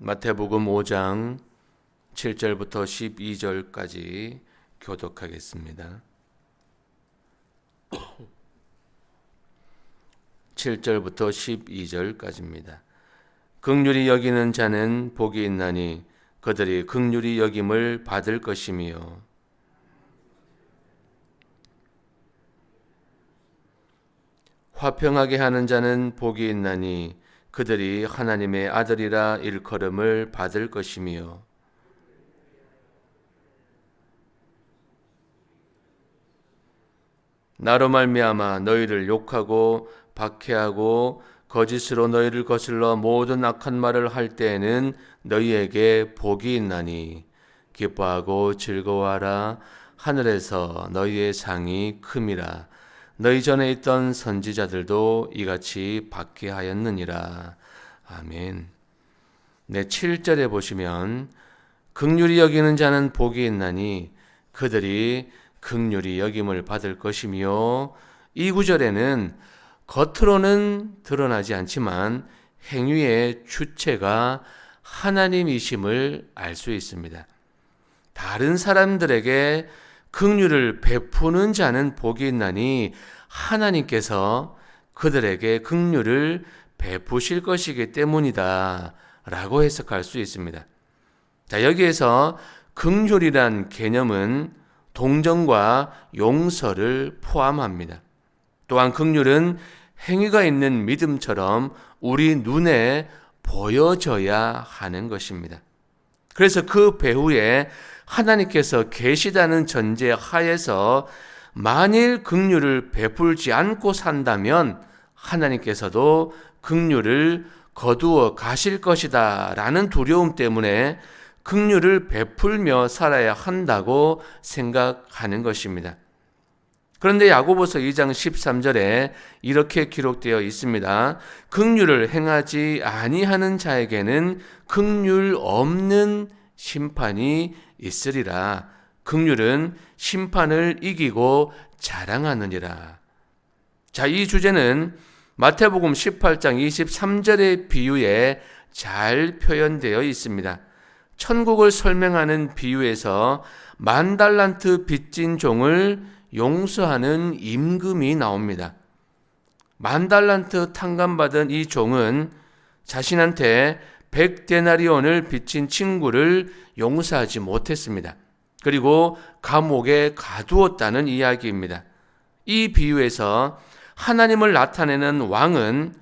마태복음 5장 7절부터 12절까지 교독하겠습니다. 7절부터 12절까지입니다. 극률이 여기는 자는 복이 있나니 그들이 극률이 여김을 받을 것이며 화평하게 하는 자는 복이 있나니 그들이 하나님의 아들이라 일컬음을 받을 것이며 나로 말미암아 너희를 욕하고 박해하고 거짓으로 너희를 거슬러 모든 악한 말을 할 때에는 너희에게 복이 있나니 기뻐하고 즐거워하라. 하늘에서 너희의 상이 큼이라 너희 전에 있던 선지자들도 이같이 받게 하였느니라 아멘. 네, 7절에 보시면 극률이 여기는 자는 복이 있나니 그들이 극률이 여김을 받을 것이며 이 구절에는 겉으로는 드러나지 않지만 행위의 주체가 하나님이심을 알 수 있습니다. 다른 사람들에게 극률을 베푸는 자는 복이 있나니 하나님께서 그들에게 극률을 베푸실 것이기 때문이다. 라고 해석할 수 있습니다. 자, 여기에서 극률이란 개념은 동정과 용서를 포함합니다. 또한 극률은 행위가 있는 믿음처럼 우리 눈에 보여져야 하는 것입니다. 그래서 그 배후에 하나님께서 계시다는 전제 하에서 만일 극률을 베풀지 않고 산다면 하나님께서도 극률을 거두어 가실 것이다 라는 두려움 때문에 극률을 베풀며 살아야 한다고 생각하는 것입니다. 그런데 야고보서 2장 13절에 이렇게 기록되어 있습니다. 극률을 행하지 아니하는 자에게는 극률 없는 심판이 있으리라. 극률은 심판을 이기고 자랑하느니라. 자, 이 주제는 마태복음 18장 23절의 비유에 잘 표현되어 있습니다. 천국을 설명하는 비유에서 만 달란트 빚진 종을 용서하는 임금이 나옵니다. 만 달란트 탕감받은 이 종은 자신한테 백데나리온을 빚진 친구를 용서하지 못했습니다. 그리고 감옥에 가두었다는 이야기입니다. 이 비유에서 하나님을 나타내는 왕은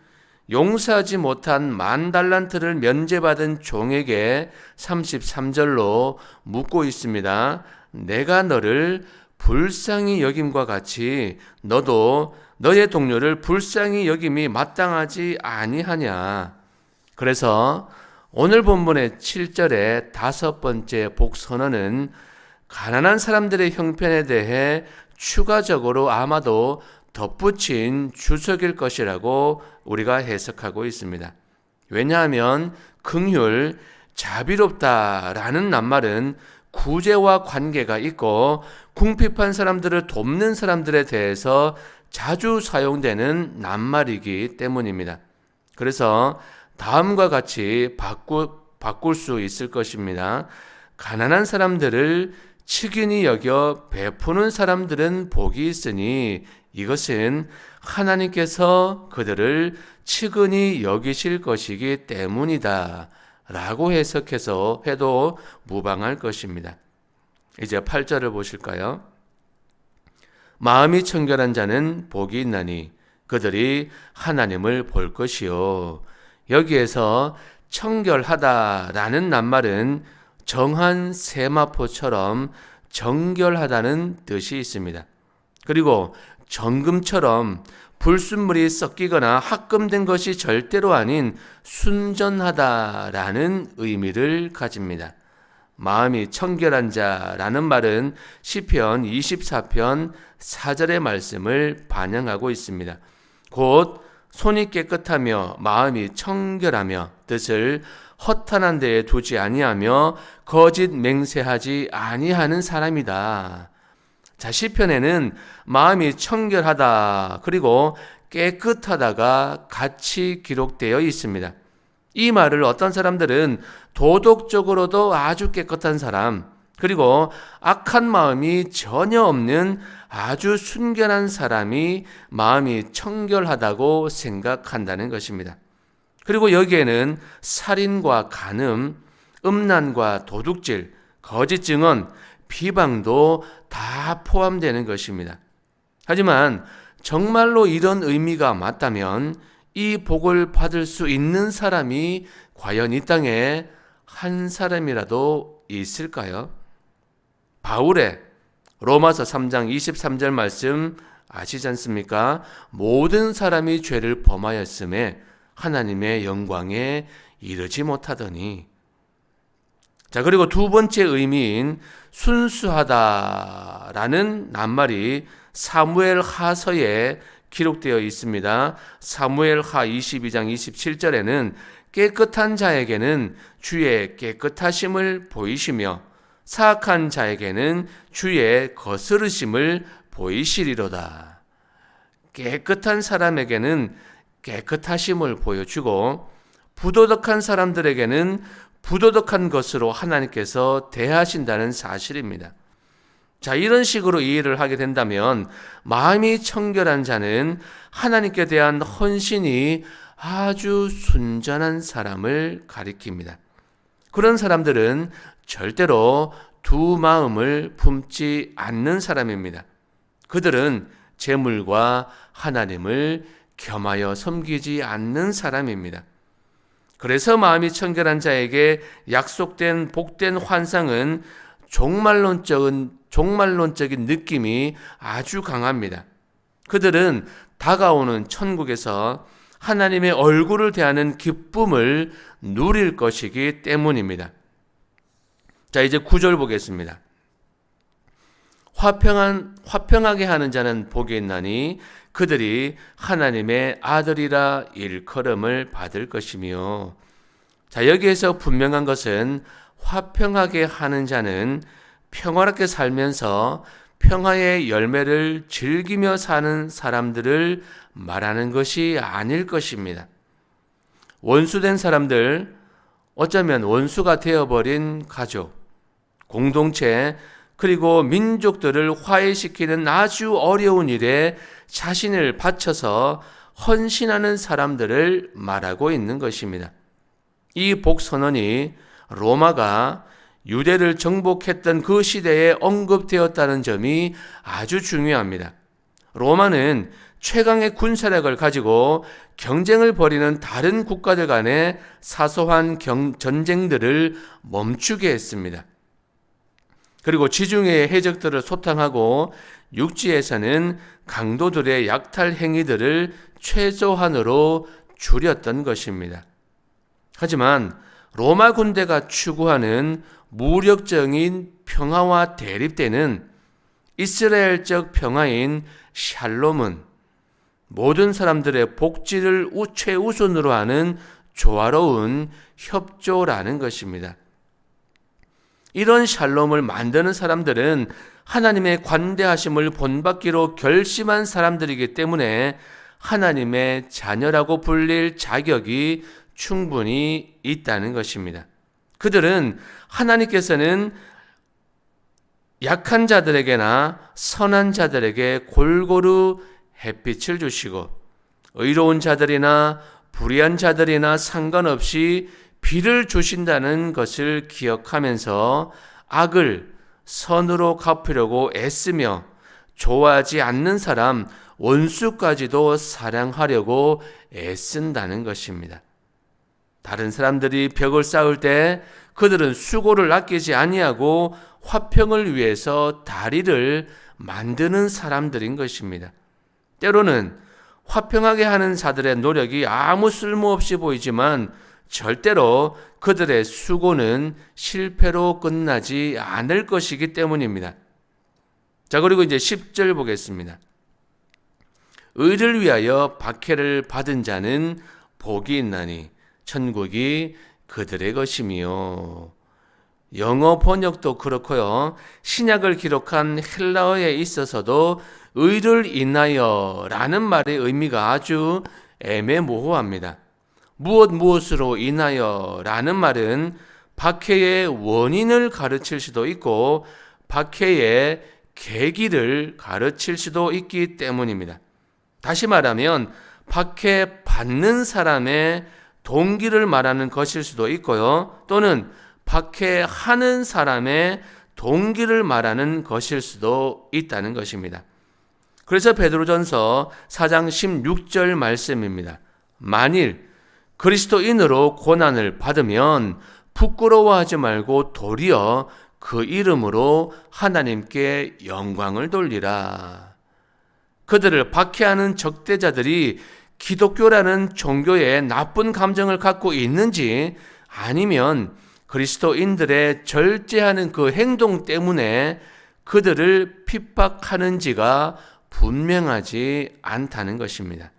용서하지 못한 만 달란트를 면제받은 종에게 33절로 묻고 있습니다. 내가 너를 불쌍히 여김과 같이 너도 너의 동료를 불쌍히 여김이 마땅하지 아니하냐. 그래서 오늘 본문의 7절의 다섯 번째 복선언은 가난한 사람들의 형편에 대해 추가적으로 아마도 덧붙인 주석일 것이라고 우리가 해석하고 있습니다. 왜냐하면 긍휼, 자비롭다라는 낱말은 구제와 관계가 있고 궁핍한 사람들을 돕는 사람들에 대해서 자주 사용되는 낱말이기 때문입니다. 그래서 다음과 같이 바꾸, 바꿀 수 있을 것입니다. 가난한 사람들을 측인히 여겨 베푸는 사람들은 복이 있으니 이것은 하나님께서 그들을 측은히 여기실 것이기 때문이다. 라고 해석해서 해도 무방할 것입니다. 이제 8절을 보실까요? 마음이 청결한 자는 복이 있나니 그들이 하나님을 볼 것이요. 여기에서 청결하다라는 낱말은 정한 세마포처럼 정결하다는 뜻이 있습니다. 그리고 정금처럼 불순물이 섞이거나 합금된 것이 절대로 아닌 순전하다라는 의미를 가집니다. 마음이 청결한 자라는 말은 시편 24편 4절의 말씀을 반영하고 있습니다. 곧 손이 깨끗하며 마음이 청결하며 뜻을 허탄한 데에 두지 아니하며 거짓 맹세하지 아니하는 사람이다. 자, 시편에는 마음이 청결하다, 그리고 깨끗하다가 같이 기록되어 있습니다. 이 말을 어떤 사람들은 도덕적으로도 아주 깨끗한 사람, 그리고 악한 마음이 전혀 없는 아주 순결한 사람이 마음이 청결하다고 생각한다는 것입니다. 그리고 여기에는 살인과 간음, 음란과 도둑질, 거짓 증언, 비방도 다 포함되는 것입니다. 하지만 정말로 이런 의미가 맞다면 이 복을 받을 수 있는 사람이 과연 이 땅에 한 사람이라도 있을까요? 바울의 로마서 3장 23절 말씀 아시지 않습니까? 모든 사람이 죄를 범하였음에 하나님의 영광에 이르지 못하더니 자, 그리고 두 번째 의미인 순수하다라는 낱말이 사무엘 하서에 기록되어 있습니다. 사무엘 하 22장 27절에는 깨끗한 자에게는 주의 깨끗하심을 보이시며 사악한 자에게는 주의 거스르심을 보이시리로다. 깨끗한 사람에게는 깨끗하심을 보여주고 부도덕한 사람들에게는 부도덕한 것으로 하나님께서 대하신다는 사실입니다. 자, 이런 식으로 이해를 하게 된다면 마음이 청결한 자는 하나님께 대한 헌신이 아주 순전한 사람을 가리킵니다. 그런 사람들은 절대로 두 마음을 품지 않는 사람입니다. 그들은 재물과 하나님을 겸하여 섬기지 않는 사람입니다. 그래서 마음이 청결한 자에게 약속된 복된 환상은 종말론적인 종말론적인 느낌이 아주 강합니다. 그들은 다가오는 천국에서 하나님의 얼굴을 대하는 기쁨을 누릴 것이기 때문입니다. 자, 이제 구절 보겠습니다. 화평한, 화평하게 하는 자는 복이 있나니 그들이 하나님의 아들이라 일컬음을 받을 것이며 자, 여기에서 분명한 것은 화평하게 하는 자는 평화롭게 살면서 평화의 열매를 즐기며 사는 사람들을 말하는 것이 아닐 것입니다. 원수된 사람들, 어쩌면 원수가 되어버린 가족, 공동체, 그리고 민족들을 화해시키는 아주 어려운 일에 자신을 바쳐서 헌신하는 사람들을 말하고 있는 것입니다. 이 복선언이 로마가 유대를 정복했던 그 시대에 언급되었다는 점이 아주 중요합니다. 로마는 최강의 군사력을 가지고 경쟁을 벌이는 다른 국가들 간의 사소한 경, 전쟁들을 멈추게 했습니다. 그리고 지중해의 해적들을 소탕하고 육지에서는 강도들의 약탈 행위들을 최소한으로 줄였던 것입니다. 하지만 로마 군대가 추구하는 무력적인 평화와 대립되는 이스라엘적 평화인 샬롬은 모든 사람들의 복지를 최우선으로 하는 조화로운 협조라는 것입니다. 이런 샬롬을 만드는 사람들은 하나님의 관대하심을 본받기로 결심한 사람들이기 때문에 하나님의 자녀라고 불릴 자격이 충분히 있다는 것입니다. 그들은 하나님께서는 약한 자들에게나 선한 자들에게 골고루 햇빛을 주시고 의로운 자들이나 불의한 자들이나 상관없이 비를 주신다는 것을 기억하면서 악을 선으로 갚으려고 애쓰며 좋아하지 않는 사람 원수까지도 사랑하려고 애쓴다는 것입니다. 다른 사람들이 벽을 쌓을 때 그들은 수고를 아끼지 아니하고 화평을 위해서 다리를 만드는 사람들인 것입니다. 때로는 화평하게 하는 자들의 노력이 아무 쓸모없이 보이지만 절대로 그들의 수고는 실패로 끝나지 않을 것이기 때문입니다. 자, 그리고 이제 10절 보겠습니다. 의를 위하여 박해를 받은 자는 복이 있나니 천국이 그들의 것이며 영어 번역도 그렇고요. 신약을 기록한 헬라어에 있어서도 의를 인하여 라는 말의 의미가 아주 애매모호합니다. 무엇 무엇으로 인하여 라는 말은 박해의 원인을 가르칠 수도 있고 박해의 계기를 가르칠 수도 있기 때문입니다. 다시 말하면 박해 받는 사람의 동기를 말하는 것일 수도 있고요. 또는 박해하는 사람의 동기를 말하는 것일 수도 있다는 것입니다. 그래서 베드로전서 4장 16절 말씀입니다. 만일 그리스도인으로 고난을 받으면 부끄러워하지 말고 도리어 그 이름으로 하나님께 영광을 돌리라. 그들을 박해하는 적대자들이 기독교라는 종교에 나쁜 감정을 갖고 있는지 아니면 그리스도인들의 절제하는 그 행동 때문에 그들을 핍박하는지가 분명하지 않다는 것입니다.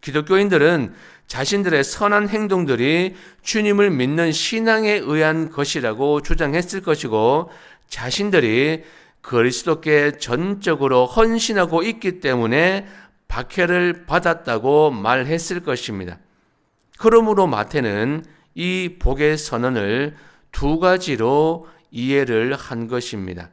기독교인들은 자신들의 선한 행동들이 주님을 믿는 신앙에 의한 것이라고 주장했을 것이고 자신들이 그리스도께 전적으로 헌신하고 있기 때문에 박해를 받았다고 말했을 것입니다. 그러므로 마태는 이 복의 선언을 두 가지로 이해를 한 것입니다.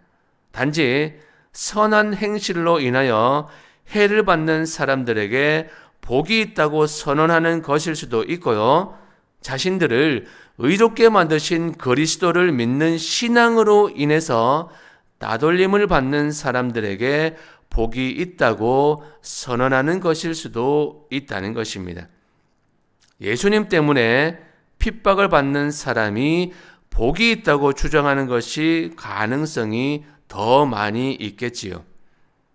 단지 선한 행실로 인하여 해를 받는 사람들에게 복이 있다고 선언하는 것일 수도 있고요. 자신들을 의롭게 만드신 그리스도를 믿는 신앙으로 인해서 따돌림을 받는 사람들에게 복이 있다고 선언하는 것일 수도 있다는 것입니다. 예수님 때문에 핍박을 받는 사람이 복이 있다고 주장하는 것이 가능성이 더 많이 있겠지요.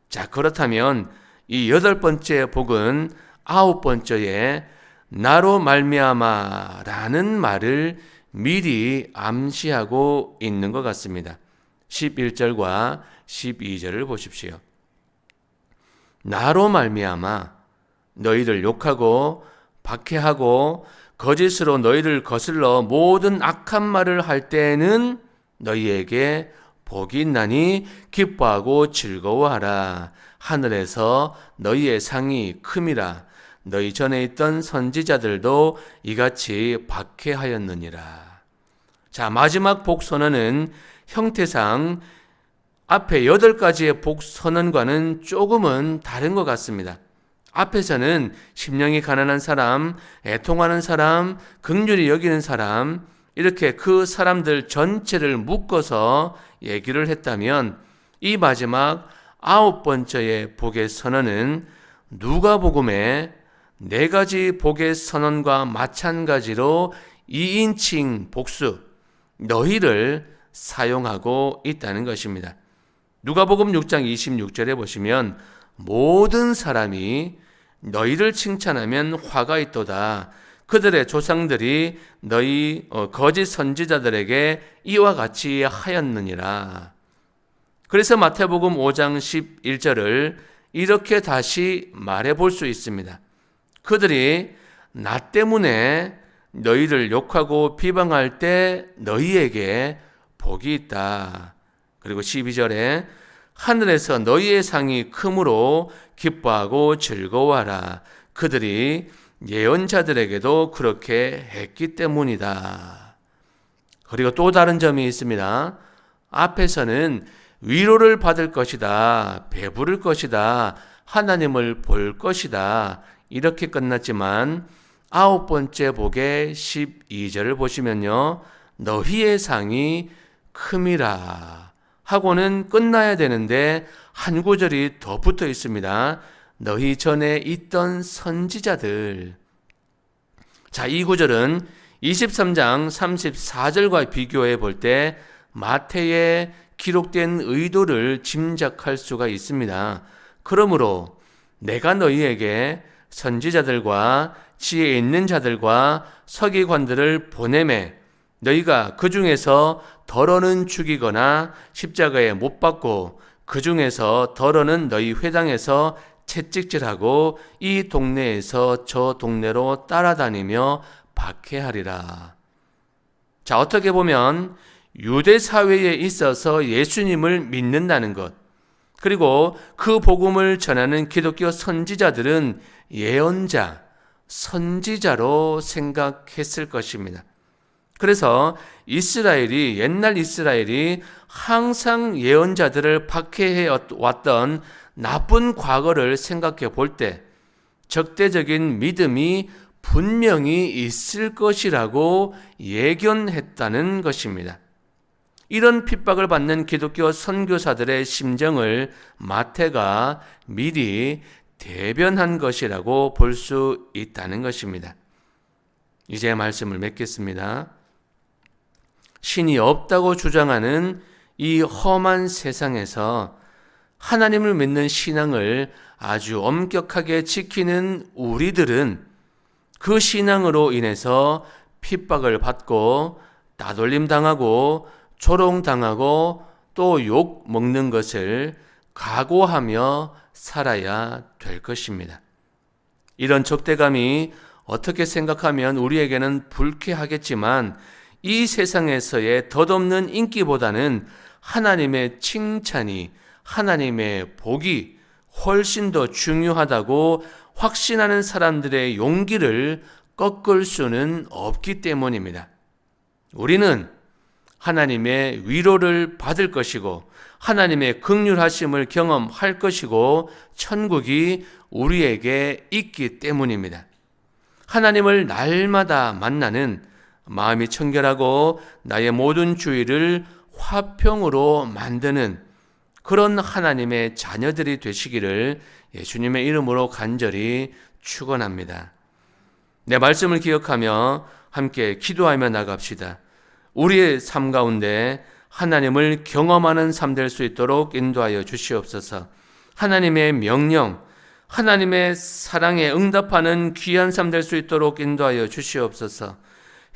자, 그렇다면 이 여덟 번째 복은 아홉 번째에 나로 말미암아라는 말을 미리 암시하고 있는 것 같습니다. 11절과 12절을 보십시오. 나로 말미암아 너희를 욕하고 박해하고 거짓으로 너희를 거슬러 모든 악한 말을 할 때에는 너희에게 복이 있나니 기뻐하고 즐거워하라. 하늘에서 너희의 상이 큼이라. 너희 전에 있던 선지자들도 이같이 박해하였느니라. 자, 마지막 복선언은 형태상 앞에 여덟 가지의 복선언과는 조금은 다른 것 같습니다. 앞에서는 심령이 가난한 사람, 애통하는 사람, 극률이 여기는 사람, 이렇게 그 사람들 전체를 묶어서 얘기를 했다면 이 마지막 아홉 번째의 복의 선언은 누가복음의 네 가지 복의 선언과 마찬가지로 2인칭 복수 너희를 사용하고 있다는 것입니다. 누가복음 6장 26절에 보시면 모든 사람이 너희를 칭찬하면 화가 있도다. 그들의 조상들이 너희 어, 거짓 선지자들에게 이와 같이 하였느니라. 그래서 마태복음 5장 11절을 이렇게 다시 말해 볼 수 있습니다. 그들이 나 때문에 너희를 욕하고 비방할 때 너희에게 복이 있다. 그리고 12절에 하늘에서 너희의 상이 크므로 기뻐하고 즐거워하라. 그들이 예언자들에게도 그렇게 했기 때문이다. 그리고 또 다른 점이 있습니다. 앞에서는 위로를 받을 것이다. 배부를 것이다. 하나님을 볼 것이다. 이렇게 끝났지만 아홉 번째 복의 12절을 보시면요. 너희의 상이 큼이라 하고는 끝나야 되는데 한 구절이 더 붙어 있습니다. 너희 전에 있던 선지자들. 자, 이 구절은 23장 34절과 비교해 볼 때 마태의 기록된 의도를 짐작할 수가 있습니다. 그러므로 내가 너희에게 선지자들과 지혜 있는 자들과 서기관들을 보내매 너희가 그 중에서 덜어는 죽이거나 십자가에 못 박고 그 중에서 덜어는 너희 회당에서 채찍질하고 이 동네에서 저 동네로 따라다니며 박해하리라. 자, 어떻게 보면 유대 사회에 있어서 예수님을 믿는다는 것, 그리고 그 복음을 전하는 기독교 선지자들은 예언자, 선지자로 생각했을 것입니다. 그래서 이스라엘이 옛날 이스라엘이 항상 예언자들을 박해해 왔던 나쁜 과거를 생각해 볼 때 적대적인 믿음이 분명히 있을 것이라고 예견했다는 것입니다. 이런 핍박을 받는 기독교 선교사들의 심정을 마태가 미리 대변한 것이라고 볼 수 있다는 것입니다. 이제 말씀을 맺겠습니다. 신이 없다고 주장하는 이 험한 세상에서 하나님을 믿는 신앙을 아주 엄격하게 지키는 우리들은 그 신앙으로 인해서 핍박을 받고 따돌림 당하고 조롱당하고 또 욕 먹는 것을 각오하며 살아야 될 것입니다. 이런 적대감이 어떻게 생각하면 우리에게는 불쾌하겠지만 이 세상에서의 덧없는 인기보다는 하나님의 칭찬이 하나님의 복이 훨씬 더 중요하다고 확신하는 사람들의 용기를 꺾을 수는 없기 때문입니다. 우리는 하나님의 위로를 받을 것이고 하나님의 극률하심을 경험할 것이고 천국이 우리에게 있기 때문입니다. 하나님을 날마다 만나는 마음이 청결하고 나의 모든 주의를 화평으로 만드는 그런 하나님의 자녀들이 되시기를 예수님의 이름으로 간절히 축원합니다. 내 말씀을 기억하며 함께 기도하며 나갑시다. 우리의 삶 가운데 하나님을 경험하는 삶 될 수 있도록 인도하여 주시옵소서. 하나님의 명령, 하나님의 사랑에 응답하는 귀한 삶 될 수 있도록 인도하여 주시옵소서.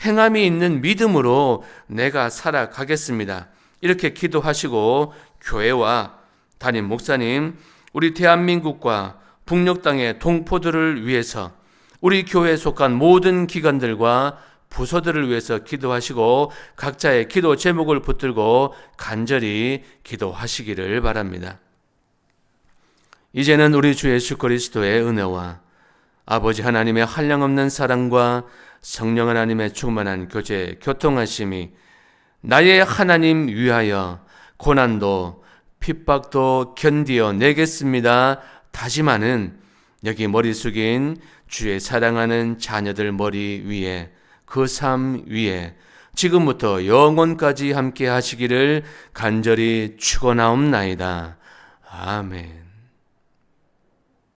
행함이 있는 믿음으로 내가 살아가겠습니다. 이렇게 기도하시고 교회와 담임 목사님, 우리 대한민국과 북녘 땅의 동포들을 위해서 우리 교회에 속한 모든 기관들과 부서들을 위해서 기도하시고 각자의 기도 제목을 붙들고 간절히 기도하시기를 바랍니다. 이제는 우리 주 예수 그리스도의 은혜와 아버지 하나님의 한량없는 사랑과 성령 하나님의 충만한 교제, 교통하심이 나의 하나님 위하여 고난도 핍박도 견디어 내겠습니다. 다짐하는 여기 머리 숙인 주의 사랑하는 자녀들 머리 위에 그 삶 위에 지금부터 영원까지 함께 하시기를 간절히 축원하옵나이다. 아멘.